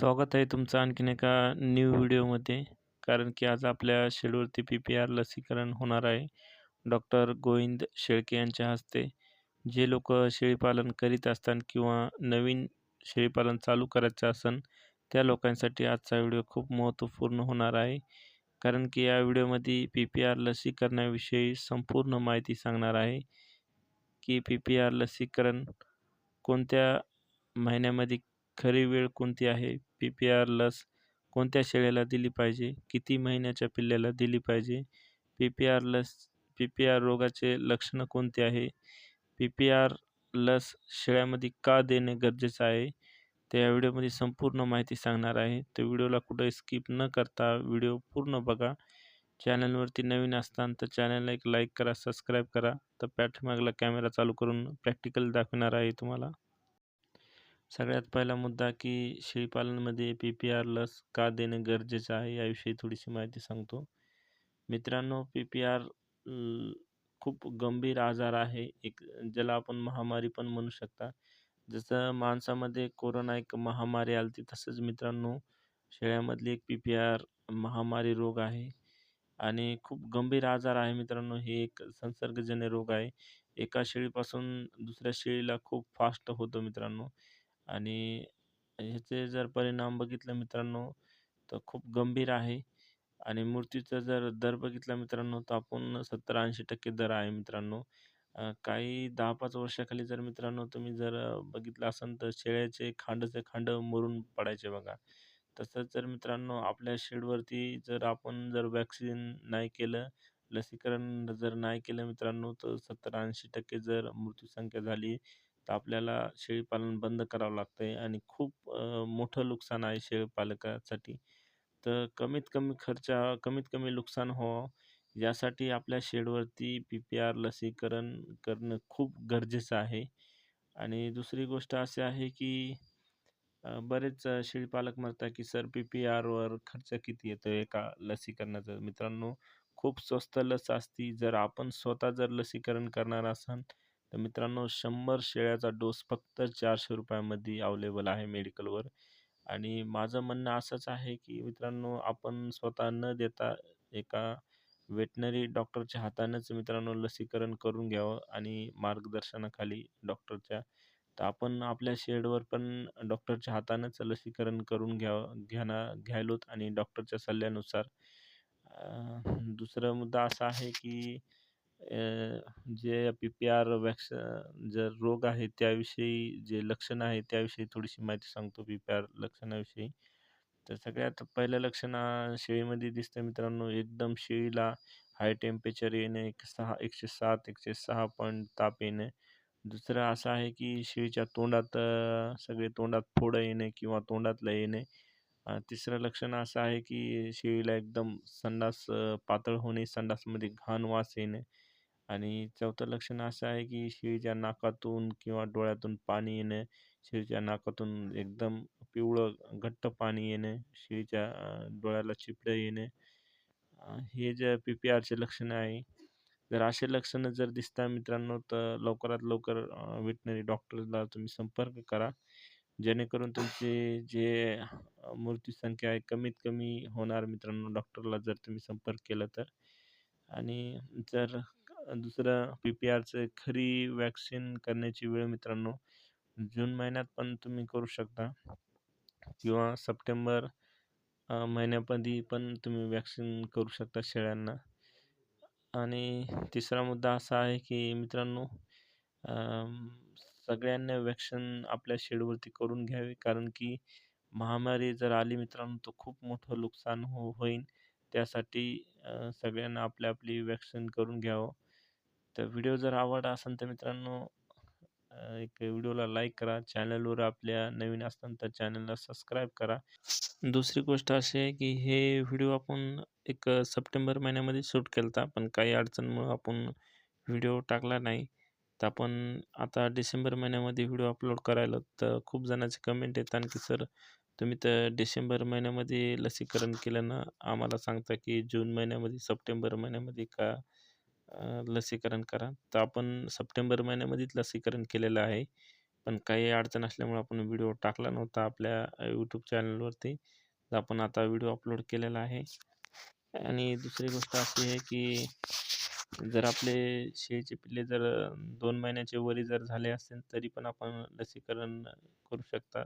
स्वागत आहे तुमचं आणखीन एका न्यू व्हिडिओमध्ये कारण की आज आपल्या शेडवरती पी पी आर लसीकरण होणार आहे. डॉक्टर गोविंद शेळके यांच्या हस्ते. जे लोक शेळीपालन करीत असतात किंवा नवीन शेळीपालन चालू करायचं असन त्या लोकांसाठी आजचा व्हिडिओ खूप महत्त्वपूर्ण होणार आहे. कारण की या व्हिडिओमध्ये पी पी आर लसीकरणाविषयी संपूर्ण माहिती सांगणार आहे. की पी पी आर लसीकरण कोणत्या महिन्यामध्ये खरी वेळ कोणती आहे? पी पी आर लस कोणत्या शेळ्याला दिली पाहिजे? किती महिन्याच्या पिल्ल्याला दिली पाहिजे? पी पी आर लस पी पी आर रोगाचे लक्षणं कोणते आहे? पी पी आर लस शेळ्यामध्ये का देणे गरजेचं आहे? त्या व्हिडिओमध्ये संपूर्ण माहिती सांगणार आहे. तर व्हिडिओला कुठे स्किप न करता व्हिडिओ पूर्ण बघा. चॅनलवरती नवीन असताना तर चॅनलला एक लाईक करा सबस्क्राईब करा. तर पाठीमागला कॅमेरा चालू करून प्रॅक्टिकल दाखवणार आहे तुम्हाला. सगळ्यात पहिला मुद्दा की शेळीपालनमध्ये पी पी आर लस का देणे गरजेचं आहे याविषयी थोडीशी माहिती सांगतो. मित्रांनो पी पी आर खूप गंभीर आजार आहे. एक ज्याला आपण महामारी पण म्हणू शकता. जसं माणसामध्ये कोरोना एक महामारी आली तसंच मित्रांनो शेळ्यामधली एक पी पी आर महामारी रोग आहे. आणि खूप गंभीर आजार आहे मित्रांनो हे एक संसर्गजन्य रोग आहे. एका शेळीपासून दुसऱ्या शेळीला खूप फास्ट होतो मित्रांनो. आणि ह्याचे जर परिणाम बघितलं मित्रांनो तर खूप गंभीर आहे. आणि मृत्यूचा जर दर बघितला मित्रांनो तर आपण सत्तर ऐंशी टक्के दर आहे मित्रांनो. काही दहा पाच वर्षाखाली जर मित्रांनो तुम्ही जर बघितलं असाल तर शेळ्याचे खांडचे खांड मरून पडायचे बघा. तसंच जर मित्रांनो आपल्या शेडवरती जर आपण जर वॅक्सिन नाही केलं लसीकरण जर नाही केलं मित्रांनो तर सत्तर ऐंशी टक्के जर मृत्यूसंख्या झाली तर आपल्याला शेळीपालन बंद करावं लागतं आहे आणि खूप मोठं नुकसान आहे शेळीपालकासाठी. तर कमीत कमी खर्च कमीत कमी नुकसान व्हावं. यासाठी आपल्या शेडवरती पी पी आर लसीकरण करणं खूप गरजेचं आहे. आणि दुसरी गोष्ट अशी आहे की बरेच शेळीपालक म्हणतात की सर पी पी आरवर खर्च किती येतो एका लसीकरणाचा? मित्रांनो खूप स्वस्त लस असती. जर आपण स्वतः जर लसीकरण करणार असाल तर मित्रांनो शंभर शेळ्याचा डोस फक्त चारशे रुपयामध्ये अवेलेबल आहे मेडिकलवर आणि माझं म्हणणं असंच आहे की मित्रांनो आपण स्वतः न देता एका वेटनरी डॉक्टरच्या हातानेच मित्रांनो लसीकरण करून घ्यावं आणि मार्गदर्शनाखाली डॉक्टरच्या तर आपण आपल्या शेडवर पण डॉक्टरच्या हातानेच लसीकरण करून घ्यावं घ्याना घ्यायलोत आणि डॉक्टरच्या सल्ल्यानुसार. दुसरा मुद्दा असा आहे की J P P R wax जर रोग आहे त्याविषयी जे लक्षणं आहे त्याविषयी थोडीशी माहिती सांगतो पी पी आर लक्षणाविषयी. तर सगळ्यात पहिलं लक्षण शेळीमध्ये दिसतं मित्रांनो एकदम शेळीला हाय टेम्परेचर येणे एक सहा एकशे सात एकशे सहा पॉईंट ताप येणे. दुसरं असं आहे की शेळीच्या तोंडात सगळे तोंडात फोडं येणे किंवा तोंडातलं येणे. तिसरं लक्षण असं आहे की शेळीला एकदम संडास पातळ होणे संडासमध्ये घाण वास येणे. आणि चौथं लक्षण असं आहे की शेळीच्या नाकातून किंवा डोळ्यातून पाणी येणे शेळीच्या नाकातून एकदम पिवळं घट्ट पाणी येणे शेळीच्या डोळ्याला चिपडं येणे हे जे पी पी आरचे लक्षणं आहे. जर असे लक्षणं जर दिसता मित्रांनो तर लवकरात लवकर वेटनरी डॉक्टरला तुम्ही संपर्क करा. जेणेकरून तुमचे जे मृत्यूसंख्या आहे कमीत कमी होणार मित्रांनो डॉक्टरला जर तुम्ही संपर्क केला तर. आणि जर दुसरं पी पी आरचं खरी वॅक्सिन करण्याची वेळ मित्रांनो जून महिन्यात पण तुम्ही करू शकता. किंवा सप्टेंबर महिन्यामध्ये पण तुम्ही वॅक्सिन करू शकता शेळ्यांना. आणि तिसरा मुद्दा असा आहे की मित्रांनो सगळ्यांना वॅक्सिन आपल्या शेडवरती करून घ्यावे. कारण की महामारी जर आली मित्रांनो तर खूप मोठं नुकसान हो होईल त्यासाठी सगळ्यांना आपली आपली वॅक्सिन करून घ्यावं. तर व्हिडिओ जर आवडला असेल तर मित्रांनो एक व्हिडिओला लाईक करा. चॅनलवर आपल्या नवीन असताना तर चॅनलला सबस्क्राईब करा. दुसरी गोष्ट अशी आहे की हे व्हिडिओ आपण एक सप्टेंबर महिन्यामध्ये शूट केला होता पण काही अडचणमुळं आपण व्हिडिओ टाकला नाही. तर आपण आता डिसेंबर महिन्यामध्ये व्हिडिओ अपलोड करायला तर खूप जणांचे कमेंट येतात की सर तुम्ही तर डिसेंबर महिन्यामध्ये लसीकरण केलं ना? आम्हाला सांगता की जून महिन्यामध्ये सप्टेंबर महिन्यामध्ये का लसीकरण करा. तर आपण सप्टेंबर महिन्यामध्येच लसीकरण केलेलं आहे. पण काही अडचण असल्यामुळे आपण व्हिडिओ टाकला नव्हता आपल्या यूट्यूब चॅनलवरती. तर आपण आता व्हिडिओ अपलोड केलेला आहे. आणि दुसरी गोष्ट अशी आहे की जर आपले शेळीचे पिल्ले जर दोन महिन्याचे वरी जर झाले असेल तरी पण आपण लसीकरण करू शकता.